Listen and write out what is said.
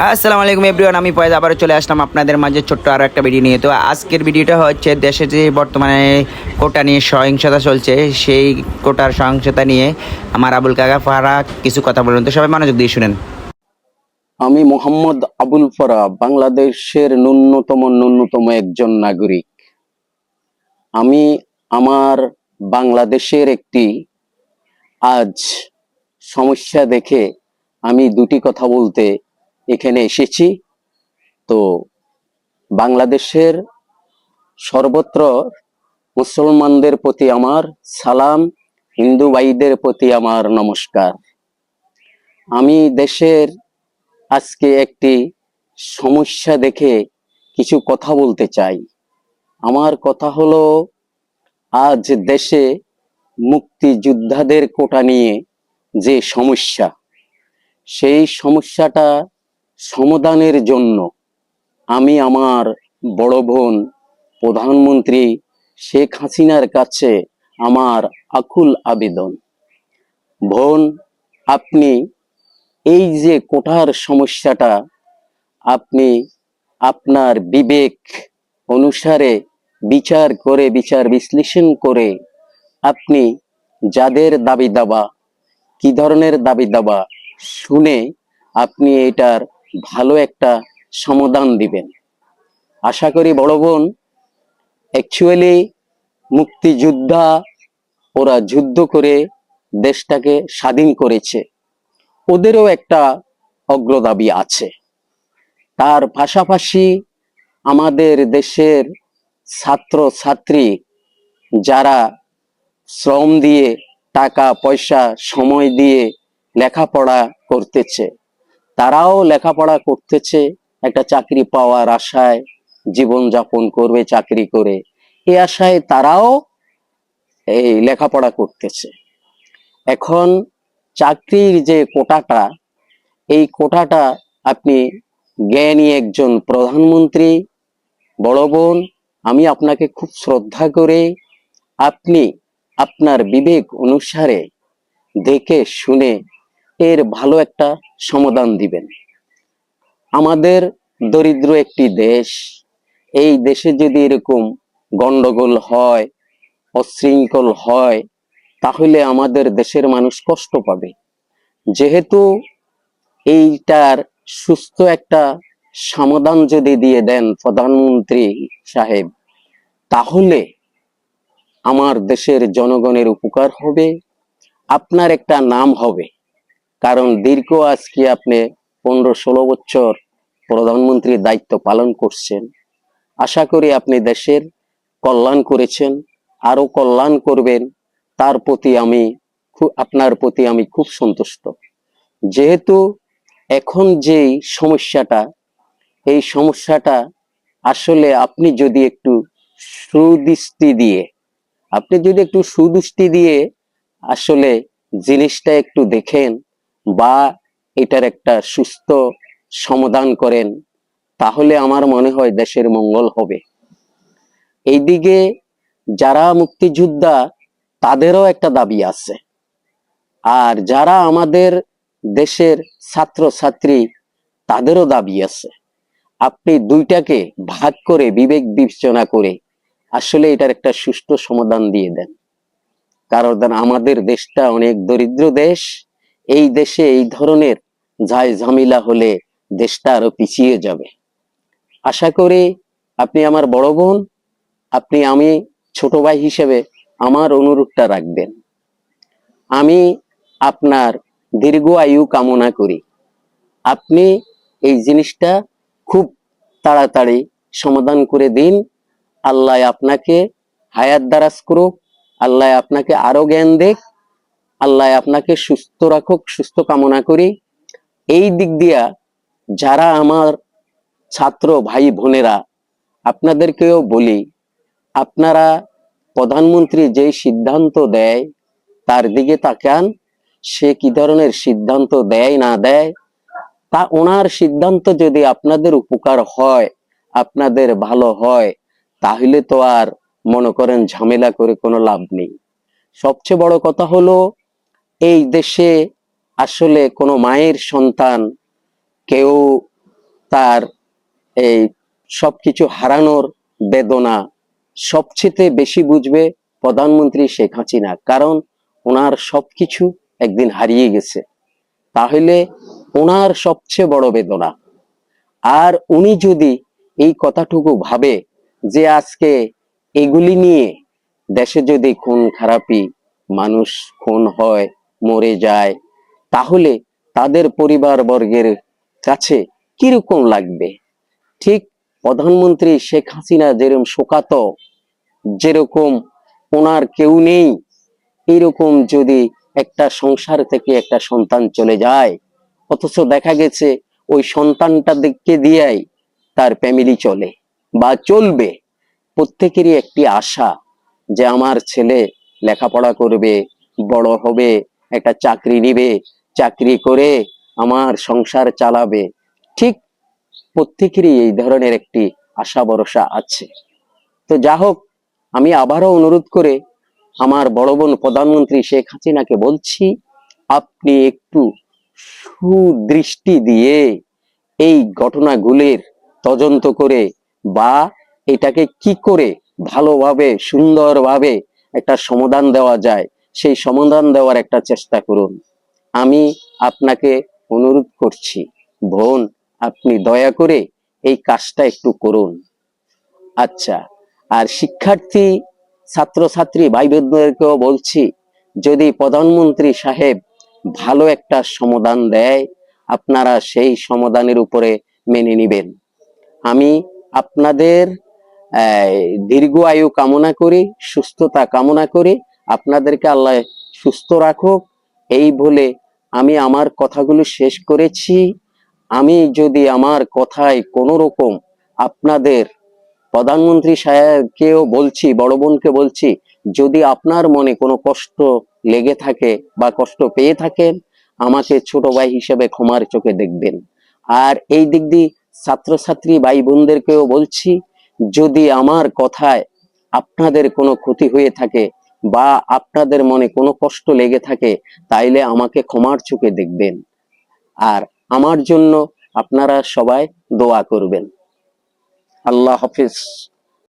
আসসালামু আলাইকুম এভরিওয়ান, আমি পয়দা আবার চলে আসলাম আপনাদের মাঝে ছোট্ট আরও একটা ভিডিও নিয়ে। তো আজকের ভিডিওটা হচ্ছে দেশে যে বর্তমানে কোটা নিয়ে সহিংসতা চলছে, সেই কোটার সহিংসতা নিয়ে আমার আবুল কাকা ফারা কিছু কথা বলুন তো সবাই মনোযোগ দিয়ে শুনেন। আমি মোহাম্মদ আবুল ফরা, বাংলাদেশের ন্যূনতম ন্যূনতম একজন নাগরিক। আমি আমার বাংলাদেশের একটি আজ সমস্যা দেখে আমি দুটি কথা বলতে এখানে এসেছি। তো বাংলাদেশের সর্বত্র মুসলমানদের প্রতি আমার সালাম, হিন্দু ভাইদের প্রতি আমার নমস্কার। আমি দেশের আজকে একটি সমস্যা দেখে কিছু কথা বলতে চাই। আমার কথা হলো, আজ দেশে মুক্তিযোদ্ধাদের কোটা নিয়ে যে সমস্যা, সেই সমস্যাটা সমাধানের জন্য আমি আমার বড় বোন প্রধানমন্ত্রী শেখ হাসিনার কাছে আমার আকুল আবেদন। বোন, আপনি এই যে কোঠার সমস্যাটা, আপনি আপনার বিবেক অনুসারে বিচার করে, বিচার বিশ্লেষণ করে আপনি যাদের দাবি দাবা, কি ধরনের দাবি দাবা শুনে আপনি এটার ভালো একটা সমাধান দিবেন। আশা করি বড় বোন অ্যাকচুয়ালি মুক্তিযোদ্ধা ওরা যুদ্ধ করে দেশটাকে স্বাধীন করেছে। ওদেরও একটা অগ্রদাবি আছে। তার পাশাপাশি আমাদের দেশের ছাত্র ছাত্রী যারা শ্রম দিয়ে টাকা, পয়সা, সময় দিয়ে লেখাপড়া করতেছে তারাও লেখাপড়া করতেছে, একটা চাকরি পাওয়ার আশায় জীবন যাপন করবে, চাকরি করে। এই আশায় তারাও এই লেখাপড়া করতেছে। এখন চাকরির যে কোটাটা, এই কোটাটা আপনি জ্ঞানী একজন প্রধানমন্ত্রী, বড় বোন, আমি আপনাকে খুব শ্রদ্ধা করে আপনি আপনার বিবেক অনুসারে দেখে শুনে এর ভালো একটা সমাধান দিবেন। আমাদের দরিদ্র একটি দেশ, এই দেশে যদি এরকম গন্ডগোল হয়, অশৃঙ্খল হয়, তাহলে আমাদের দেশের মানুষ কষ্ট পাবে। যেহেতু এইটার সুস্থ একটা সমাধান যদি দিয়ে দেন প্রধানমন্ত্রী সাহেব, তাহলে আমার দেশের জনগণের উপকার হবে, আপনার একটা নাম হবে। কারণ দীর্ঘ আজকে আপনি পনেরো ষোলো বছর প্রধানমন্ত্রীর দায়িত্ব পালন করছেন। আশা করি আপনি দেশের কল্যাণ করেছেন আরও কল্যাণ করবেন। তার প্রতি আমি আপনার প্রতি আমি খুব সন্তুষ্ট। যেহেতু এখন যেই সমস্যাটা, এই সমস্যাটা আসলে আপনি যদি একটু সুদৃষ্টি দিয়ে, আপনি যদি একটু সুদৃষ্টি দিয়ে আসলে জিনিসটা একটু দেখেন বা এটার একটা সুস্থ সমাধান করেন, তাহলে আমার মনে হয় দেশের মঙ্গল হবে। এইদিকে যারা মুক্তিযোদ্ধা, তাদেরও একটা দাবি আছে। আর যারা আমাদের দেশের ছাত্র ছাত্রী তাদেরও দাবি আছে। আপনি দুইটাকে ভাগ করে বিবেক বিবেচনা করে আসলে এটার একটা সুষ্ঠু সমাধান দিয়ে দেন। কারণ আমাদের দেশটা অনেক দরিদ্র দেশ এই দেশে এই ধরনের ঝাই ঝামেলা হলে দেশটা আরও পিছিয়ে যাবে। আশা করি আপনি আমার বড় বোন, আপনি আমি ছোট ভাই হিসেবে আমার অনুরোধটা রাখবেন। আমি আপনার দীর্ঘ আয়ু কামনা করি। আপনি এই জিনিসটা খুব তাড়াতাড়ি সমাধান করে দিন। আল্লাহ আপনাকে হায়াত দারাজ করুক, আল্লাহ আপনাকে আরও জ্ঞান দেখ আল্লাহ আপনাকে সুস্থ রাখুক, সুস্থ কামনা করি। এই দিক দিয়া যারা আমার ছাত্র ভাই বোনেরা, আপনাদেরকেও বলি, আপনারা প্রধানমন্ত্রী যে সিদ্ধান্ত দেয়, তার দিকে তাকান, সে কি ধরনের সিদ্ধান্ত দেয় না দেয়, তা ওনার সিদ্ধান্ত যদি আপনাদের উপকার হয়, আপনাদের ভালো হয়, তাহলে তো আর মনে করেন ঝামেলা করে কোনো লাভ নেই। সবচেয়ে বড় কথা হলো এই দেশে আসলে কোনো মায়ের সন্তান কেউ তার এই সবকিছু হারানোর বেদনা সবচেয়ে বেশি বুঝবে প্রধানমন্ত্রী শেখ হাসিনা। কারণ ওনার সবকিছু একদিন হারিয়ে গেছে। তাহলে ওনার সবচেয়ে বড় বেদনা। আর উনি যদি এই কথাটুকু ভাবে যে আজকে এগুলি নিয়ে দেশে যদি খুন খারাপি মানুষ খুন হয় মরে যায়, তাহলে তাদের পরিবার বর্গের কাছে কীরকম লাগবে? ঠিক প্রধানমন্ত্রী শেখ হাসিনা যেরকম শোকাত, যেরকম ওনার কেউ নেই, এরকম যদি একটা সংসার থেকে একটা সন্তান চলে যায়, অথচ দেখা গেছে ওই সন্তানটা দিককে দিয়েই তার ফ্যামিলি চলে বা চলবে। প্রত্যেকেরই একটি আশা যে আমার ছেলে লেখাপড়া করবে, বড় হবে একটা চাকরি নিবে, চাকরি করে আমার সংসার চালাবে। ঠিক প্রত্যেকেরই এই ধরনের একটি আশা ভরসা আছে। তো যা হোক, আমি আবারও অনুরোধ করে আমার বড় বোন প্রধানমন্ত্রী শেখ হাসিনাকে বলছি, আপনি একটু সুদৃষ্টি দিয়ে এই ঘটনাগুলির তদন্ত করে বা এটাকে কি করে ভালোভাবে, সুন্দরভাবে একটা সমাধান দেওয়া যায় সেই সমাধান দেওয়ার একটা চেষ্টা করুন। আমি আপনাকে অনুরোধ করছি, বোন, আপনি দয়া করে এই কাজটা একটু করুন। আচ্ছা আর শিক্ষার্থী, ছাত্রছাত্রী ভাই বোনদেরকেও বলছি, যদি প্রধানমন্ত্রী সাহেব ভালো একটা সমাধান দেয়, আপনারা সেই সমাধানের উপরে মেনে নিবেন। আমি আপনাদের দীর্ঘ আয়ু কামনা করি, সুস্থতা কামনা করি আপনাদেরকে আল্লাহ সুস্থ রাখুক। এই বলে আমি আমার কথাগুলো শেষ করেছি। আমি যদি আমার কথায় কোনো রকম আপনাদের প্রধানমন্ত্রী সাহেবকেও বলছি, বড় বোনকে বলছি, যদি আপনার মনে কোনো কষ্ট লেগে থাকে বা কষ্ট পেয়ে থাকেন, আমাকে ছোট ভাই হিসেবে ক্ষমার চোখে দেখবেন। আর এই দিক দিয়ে ছাত্রছাত্রী ভাই বোনদেরকেও বলছি, যদি আমার কথায় আপনাদের কোনো ক্ষতি হয়ে থাকে বা আপনাদের মনে কোনো কষ্ট লেগে থাকে, তাইলে আমাকে ক্ষমার চোখে দেখবেন। আর আমার জন্য আপনারা সবাই দোয়া করবেন। আল্লাহ হাফিজ।